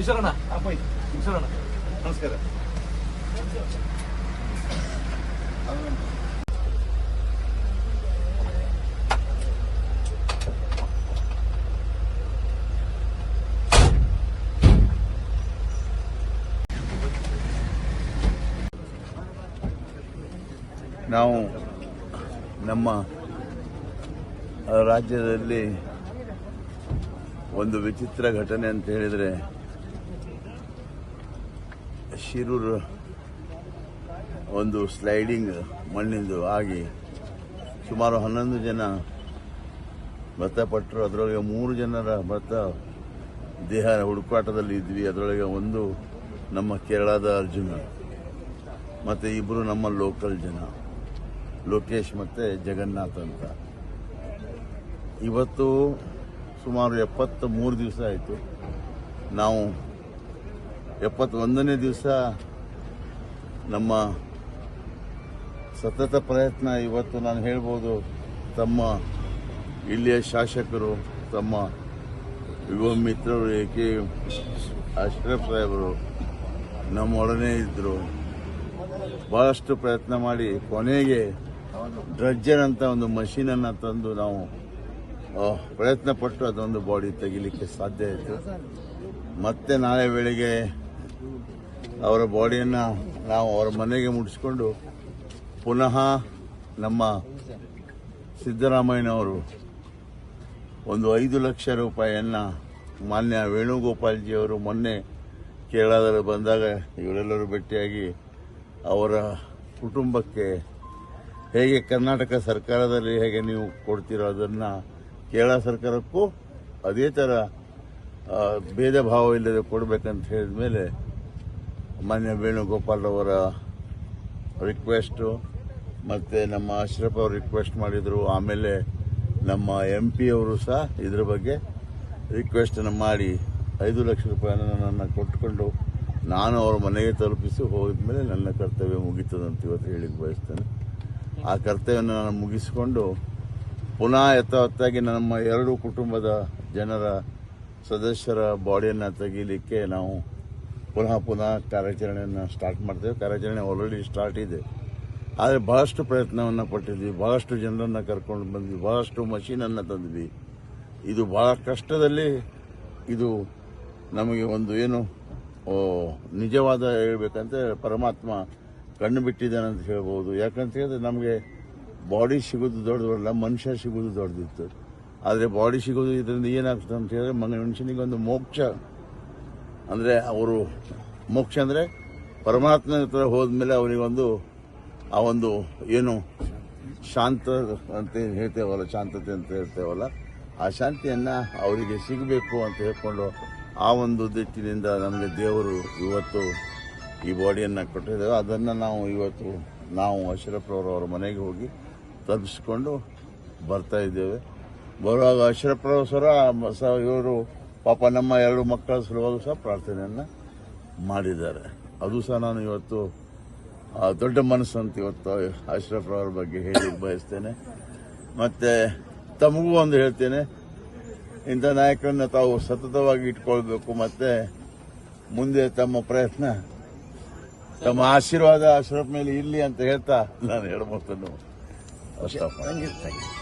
ಈಶ್ವರಣ್ಣ ನಮಸ್ಕಾರ. ನಾವು ನಮ್ಮ ರಾಜ್ಯದಲ್ಲಿ ಒಂದು ವಿಚಿತ್ರ ಘಟನೆ ಅಂತ ಹೇಳಿದರೆ ಶಿರೂರು ಒಂದು ಸ್ಲೈಡಿಂಗ್ ಮಣ್ಣಿಂದು ಆಗಿ ಸುಮಾರು ಹನ್ನೊಂದು ಜನ ಮೃತಪಟ್ಟರು. ಅದರೊಳಗೆ ಮೂರು ಜನರ ಮೃತ ದೇಹ ಹುಡುಕಾಟದಲ್ಲಿ ಇದ್ವಿ. ಅದರೊಳಗೆ ಒಂದು ನಮ್ಮ ಕೇರಳದ ಅರ್ಜುನ ಮತ್ತು ಇಬ್ಬರು ನಮ್ಮ ಲೋಕಲ್ ಜನ. ಲೋಕೇಶ್ ಮತ್ತು ಜಗನ್ನಾಥ್ ಅಂತ. ಇವತ್ತು ಸುಮಾರು ಎಪ್ಪತ್ತ ಮೂರು ದಿವಸ ಆಯಿತು. ನಾವು ಎಪ್ಪತ್ತೊಂದನೇ ದಿವಸ ನಮ್ಮ ಸತತ ಪ್ರಯತ್ನ ಇವತ್ತು ನಾನು ಹೇಳ್ಬೋದು, ತಮ್ಮ ಇಲ್ಲಿಯ ಶಾಸಕರು, ತಮ್ಮ ಯುವ ಮಿತ್ರರು ಎ ಕೆ ಅಶ್ರಫ್ ಸಾಹೇಬರು ನಮ್ಮೊಡನೆ ಇದ್ದರು ಭಾಳಷ್ಟು ಪ್ರಯತ್ನ ಮಾಡಿ, ಕೊನೆಗೆ ಡ್ರಜ್ಜರ್ ಅಂತ ಒಂದು ಮಷೀನನ್ನು ತಂದು ನಾವು ಪ್ರಯತ್ನ ಪಟ್ಟು ಅದೊಂದು ಬಾಡಿ ತೆಗಿಲಿಕ್ಕೆ ಸಾಧ್ಯ ಆಯಿತು. ಮತ್ತೆ ನಾಳೆ ಬೆಳಿಗ್ಗೆ ಅವರ ಬಾಡಿಯನ್ನು ನಾವು ಅವರ ಮನೆಗೆ ಮುಟ್ಟಿಸ್ಕೊಂಡು ಪುನಃ ನಮ್ಮ ಸಿದ್ದರಾಮಯ್ಯನವರು ಒಂದು ಐದು ಲಕ್ಷ ರೂಪಾಯಿಯನ್ನು ಮಾನ್ಯ ವೇಣುಗೋಪಾಲ್ಜಿಯವರು ಮೊನ್ನೆ ಕೇರಳದಲ್ಲಿ ಬಂದಾಗ ಇವರೆಲ್ಲರೂ ಭೇಟಿಯಾಗಿ ಅವರ ಕುಟುಂಬಕ್ಕೆ ಹೇಗೆ ಕರ್ನಾಟಕ ಸರ್ಕಾರದಲ್ಲಿ ಹೇಗೆ ನೀವು ಕೊಡ್ತೀರೋ ಅದನ್ನು ಕೇರಳ ಸರ್ಕಾರಕ್ಕೂ ಅದೇ ಥರ ಭೇದ ಭಾವ ಇಲ್ಲದೆ ಕೊಡಬೇಕಂತ ಹೇಳಿದ ಮೇಲೆ ಮಾನ್ಯ ವೇಣುಗೋಪಾಲ್ ಅವರ ರಿಕ್ವೆಸ್ಟು ಮತ್ತು ನಮ್ಮ ಅಶ್ರಫ್ ಅವರು ರಿಕ್ವೆಸ್ಟ್ ಮಾಡಿದರು. ಆಮೇಲೆ ನಮ್ಮ ಎಂ ಪಿ ಅವರು ಸಹ ಇದ್ರ ಬಗ್ಗೆ ರಿಕ್ವೆಸ್ಟನ್ನು ಮಾಡಿ ಐದು ಲಕ್ಷ ರೂಪಾಯಿಯನ್ನು ನನ್ನನ್ನು ಕೊಟ್ಟುಕೊಂಡು ನಾನು ಅವರ ಮನೆಗೆ ತಲುಪಿಸಿ ಹೋಗಿದ ಮೇಲೆ ನನ್ನ ಕರ್ತವ್ಯ ಮುಗೀತದಂತ ಇವತ್ತು ಹೇಳಿಕ್ಕೆ ಬಯಸ್ತೇನೆ. ಆ ಕರ್ತವ್ಯನ ನಾನು ಮುಗಿಸಿಕೊಂಡು ಪುನಃ ಯಥಾವತ್ತಾಗಿ ನಮ್ಮ ಎರಡು ಕುಟುಂಬದ ಜನರ ಸದಸ್ಯರ ಬಾಡಿಯನ್ನು ತೆಗೀಲಿಕ್ಕೆ ನಾವು ಪುನಃ ಪುನಃ ಕಾರ್ಯಾಚರಣೆಯನ್ನು ಸ್ಟಾರ್ಟ್ ಮಾಡ್ತೇವೆ. ಕಾರ್ಯಾಚರಣೆ ಆಲ್ರೆಡಿ ಸ್ಟಾರ್ಟ್ ಇದೆ. ಆದರೆ ಬಹಳಷ್ಟು ಪ್ರಯತ್ನವನ್ನು ಪಟ್ಟಿದ್ವಿ. ಬಹಳಷ್ಟು ಜನರನ್ನು ಕರ್ಕೊಂಡು ಬಂದ್ವಿ. ಬಹಳಷ್ಟು ಮಷೀನನ್ನು ತಂದ್ವಿ. ಇದು ಭಾಳ ಕಷ್ಟದಲ್ಲಿ ಇದು ನಮಗೆ ಒಂದು ಏನು ನಿಜವಾದ ಹೇಳ್ಬೇಕಂತ ಪರಮಾತ್ಮ ಕಣ್ಣು ಬಿಟ್ಟಿದ್ದಾನೆ ಅಂತ ಹೇಳ್ಬೋದು. ಯಾಕಂತ ಹೇಳಿದ್ರೆ ನಮಗೆ ಬಾಡಿ ಸಿಗೋದು ದೊಡ್ಡದಲ್ಲ, ಮನುಷ್ಯ ಸಿಗೋದು ದೊಡ್ಡದಿತ್ತು. ಆದರೆ ಬಾಡಿ ಸಿಗೋದು ಇದರಿಂದ ಏನಾಗ್ತದೆ ಅಂತ ಹೇಳಿದ್ರೆ ಮನುಷ್ಯನಿಗೆ ಒಂದು ಮೋಕ್ಷ ಅಂದರೆ ಅವರು ಮೋಕ್ಷ ಅಂದರೆ ಪರಮಾತ್ಮನ ಹತ್ರ ಹೋದ್ಮೇಲೆ ಅವರಿಗೊಂದು ಆ ಒಂದು ಏನು ಶಾಂತ ಅಂತ ಹೇಳ್ತೇವಲ್ಲ, ಶಾಂತತೆ ಅಂತ ಹೇಳ್ತೇವಲ್ಲ, ಆ ಶಾಂತಿಯನ್ನು ಅವರಿಗೆ ಸಿಗಬೇಕು ಅಂತ ಹೇಳ್ಕೊಂಡು ಆ ಒಂದು ದಿಟ್ಟಿನಿಂದ ನಮಗೆ ದೇವರು ಇವತ್ತು ಈ ಬಾಡಿಯನ್ನು ಕೊಟ್ಟಿದ್ದೇವೆ ಅದನ್ನು ನಾವು ಇವತ್ತು ನಾವು ಅಶ್ರಫ್ರವರು ಅವರ ಮನೆಗೆ ಹೋಗಿ ತಲುಪಿಸ್ಕೊಂಡು ಬರ್ತಾ ಇದ್ದೇವೆ. ಬರುವಾಗ ಅಶ್ರಫ್ರವ್ ಸ ಇವರು ಪಾಪ ನಮ್ಮ ಎರಡು ಮಕ್ಕಳ ಸಲುವಾಗಿ ಸಹ ಪ್ರಾರ್ಥನೆಯನ್ನು ಮಾಡಿದ್ದಾರೆ. ಅದು ಸಹ ನಾನು ಇವತ್ತು ದೊಡ್ಡ ಮನಸ್ಸು ಅಂತ ಇವತ್ತು ಅಶ್ರಫ್ ಅವರ ಬಗ್ಗೆ ಹೇಳಿ ಬಯಸ್ತೇನೆ. ಮತ್ತು ತಮಗೂ ಒಂದು ಹೇಳ್ತೇನೆ ಇಂಥ ನಾಯಕರನ್ನ ತಾವು ಸತತವಾಗಿ ಇಟ್ಕೊಳ್ಬೇಕು ಮತ್ತು ಮುಂದೆ ತಮ್ಮ ಪ್ರಯತ್ನ ತಮ್ಮ ಆಶೀರ್ವಾದ ಅಶ್ರಫ್ ಮೇಲೆ ಇರಲಿ ಅಂತ ಹೇಳ್ತಾ ನಾನು ಮಾಡಿ. Thank thank you